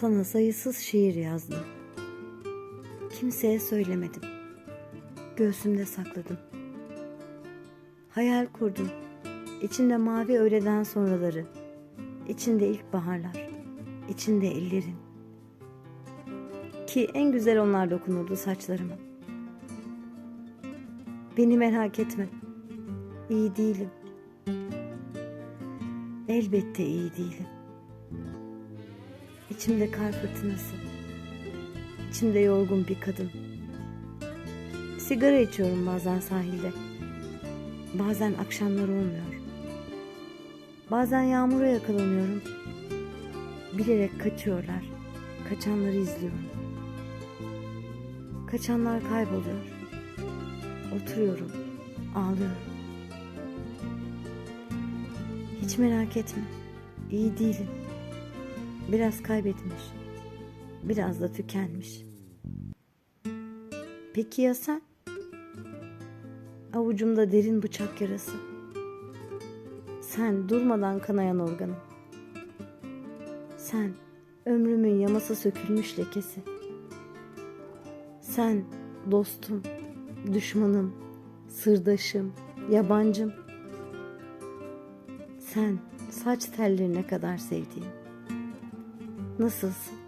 Sana sayısız şiir yazdım. Kimseye söylemedim. Göğsümde sakladım. Hayal kurdum. İçinde mavi öğleden sonraları. içinde ilkbaharlar. içinde ellerin. Ki en güzel onlar dokunurdu saçlarıma. Beni merak etme. İyi değilim. Elbette iyi değilim. İçimde kar fırtınası. İçimde yorgun bir kadın. Sigara içiyorum bazen sahilde. Bazen akşamlar olmuyor. Bazen yağmura yakalanıyorum. Bilerek kaçıyorlar. Kaçanları izliyorum. Kaçanlar kayboluyor. Oturuyorum. Ağlıyorum. Hiç merak etme. İyi değilim. Biraz kaybetmiş. Biraz da tükenmiş. Peki ya sen? Avucumda derin bıçak yarası. Sen durmadan kanayan organım. Sen ömrümün yaması sökülmüş lekesi. Sen dostum, düşmanım, sırdaşım, yabancım. Sen saç tellerine kadar sevdiğim. Nasılsın?